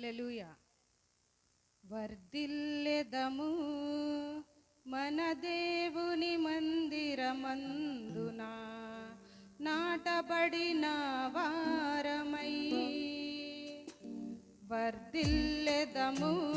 హల్లెలూయా. వర్ధిల్లెదము మన దేవుని మందిరమందున నాటబడిన వారమై. వర్ధిల్లెదము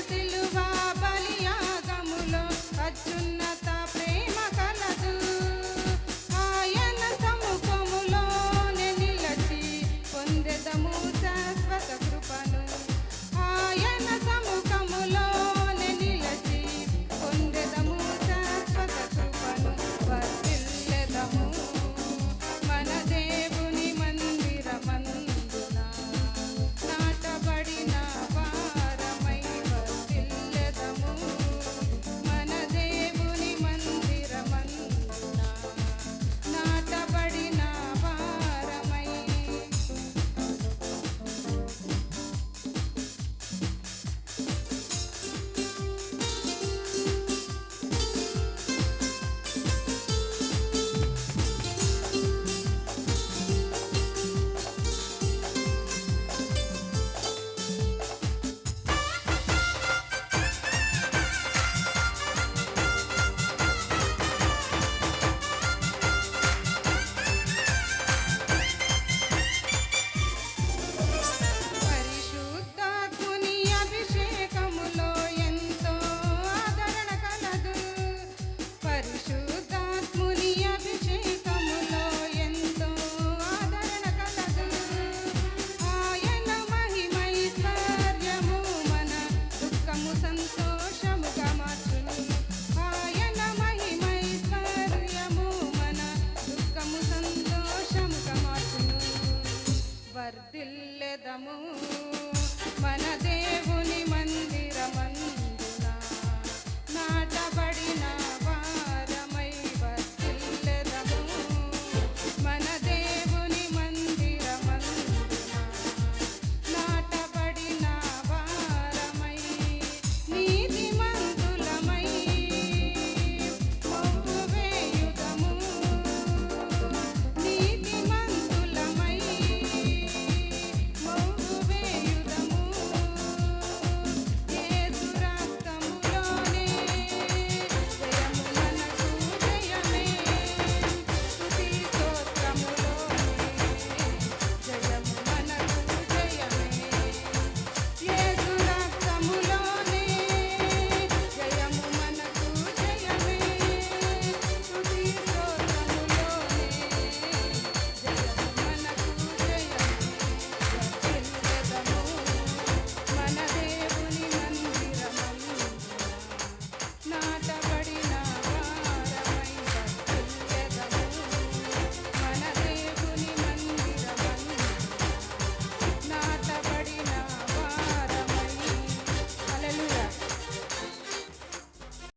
సిలువ బలియాగములో అచ్చున్నత సంతోషముగా మార్చును. వర్ధిల్లెదము. మనదే